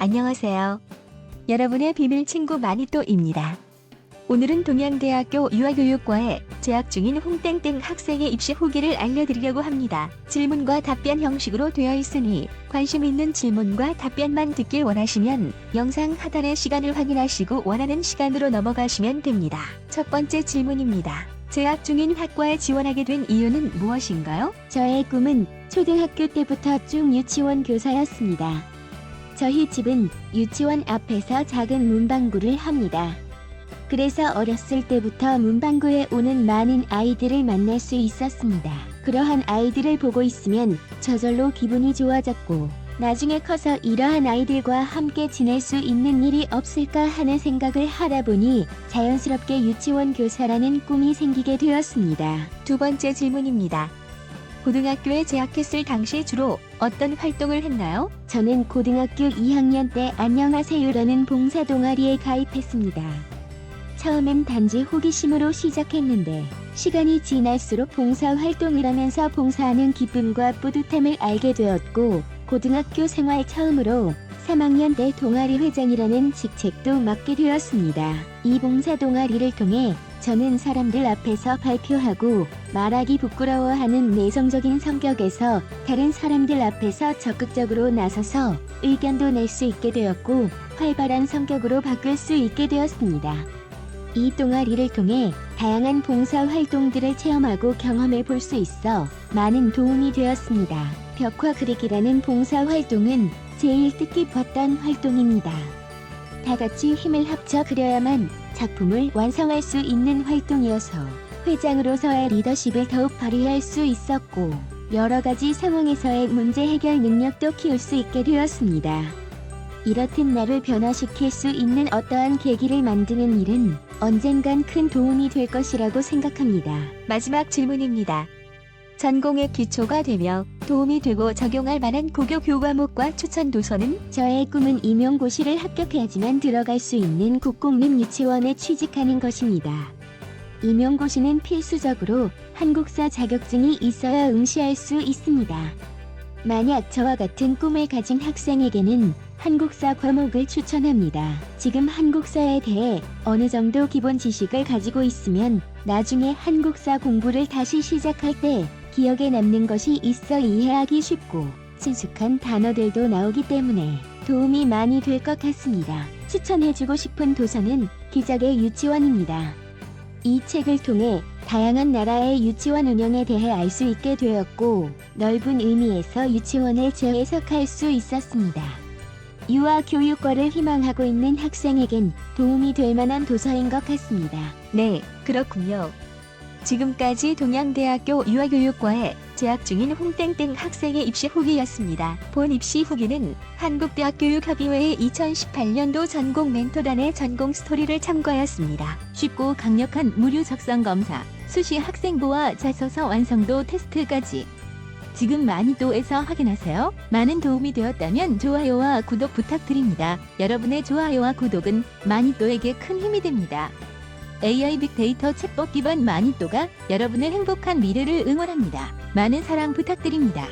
안녕하세요. 여러분의 비밀 친구 마니또입니다. 오늘은 동양대학교 유아교육과에 재학 중인 홍땡땡 학생의 입시 후기를 알려드리려고 합니다. 질문과 답변 형식으로 되어 있으니 관심 있는 질문과 답변만 듣길 원하시면 영상 하단의 시간을 확인하시고 원하는 시간으로 넘어가시면 됩니다. 첫 번째 질문입니다. 재학 중인 학과에 지원하게 된 이유는 무엇인가요? 저의 꿈은 초등학교 때부터 쭉 유치원 교사였습니다. 저희 집은 유치원 앞에서 작은 문방구를 합니다. 그래서 어렸을 때부터 문방구에 오는 많은 아이들을 만날 수 있었습니다. 그러한 아이들을 보고 있으면 저절로 기분이 좋아졌고, 나중에 커서 이러한 아이들과 함께 지낼 수 있는 일이 없을까 하는 생각을 하다 보니 자연스럽게 유치원 교사라는 꿈이 생기게 되었습니다. 두 번째 질문입니다. 고등학교에 재학했을 당시 주로 어떤 활동을 했나요? 저는 고등학교 2학년 때 안녕하세요라는 봉사 동아리에 가입했습니다. 처음엔 단지 호기심으로 시작했는데 시간이 지날수록 봉사 활동을 하면서 봉사하는 기쁨과 뿌듯함을 알게 되었고 고등학교 생활 처음으로 3학년 때 동아리 회장이라는 직책도 맡게 되었습니다. 이 봉사 동아리를 통해 저는 사람들 앞에서 발표하고 말하기 부끄러워하는 내성적인 성격에서 다른 사람들 앞에서 적극적으로 나서서 의견도 낼 수 있게 되었고 활발한 성격으로 바꿀 수 있게 되었습니다. 이 동아리를 통해 다양한 봉사 활동들을 체험하고 경험해 볼 수 있어 많은 도움이 되었습니다. 벽화 그리기라는 봉사 활동은 제일 뜻깊었던 활동입니다. 다 같이 힘을 합쳐 그려야만 작품을 완성할 수 있는 활동이어서 회장으로서의 리더십을 더욱 발휘할 수 있었고 여러 가지 상황에서의 문제 해결 능력도 키울 수 있게 되었습니다. 이렇듯 나를 변화시킬 수 있는 어떠한 계기를 만드는 일은 언젠간 큰 도움이 될 것이라고 생각합니다. 마지막 질문입니다. 전공의 기초가 되며 도움이 되고 적용할 만한 고교 교과목과 추천 도서는 저의 꿈은 임용고시를 합격해야지만 들어갈 수 있는 국공립 유치원에 취직하는 것입니다. 임용고시는 필수적으로 한국사 자격증이 있어야 응시할 수 있습니다. 만약 저와 같은 꿈을 가진 학생에게는 한국사 과목을 추천합니다. 지금 한국사에 대해 어느 정도 기본 지식을 가지고 있으면 나중에 한국사 공부를 다시 시작할 때 기억에 남는 것이 있어 이해하기 쉽고 친숙한 단어들도 나오기 때문에 도움이 많이 될 것 같습니다. 추천해주고 싶은 도서는 기적의 유치원입니다. 이 책을 통해 다양한 나라의 유치원 운영에 대해 알 수 있게 되었고 넓은 의미에서 유치원을 재해석할 수 있었습니다. 유아 교육과를 희망하고 있는 학생에겐 도움이 될 만한 도서인 것 같습니다. 네, 그렇군요. 지금까지 동양대학교 유아교육과에 재학 중인 홍땡땡 학생의 입시 후기였습니다. 본 입시 후기는 한국대학교육협의회의 2018년도 전공 멘토단의 전공 스토리를 참고하였습니다. 쉽고 강력한 무료 적성 검사, 수시 학생부와 자소서 완성도 테스트까지 지금 마니또에서 확인하세요. 많은 도움이 되었다면 좋아요와 구독 부탁드립니다. 여러분의 좋아요와 구독은 마니또에게 큰 힘이 됩니다. AI 빅데이터 챗봇 기반 마니또가 여러분의 행복한 미래를 응원합니다. 많은 사랑 부탁드립니다.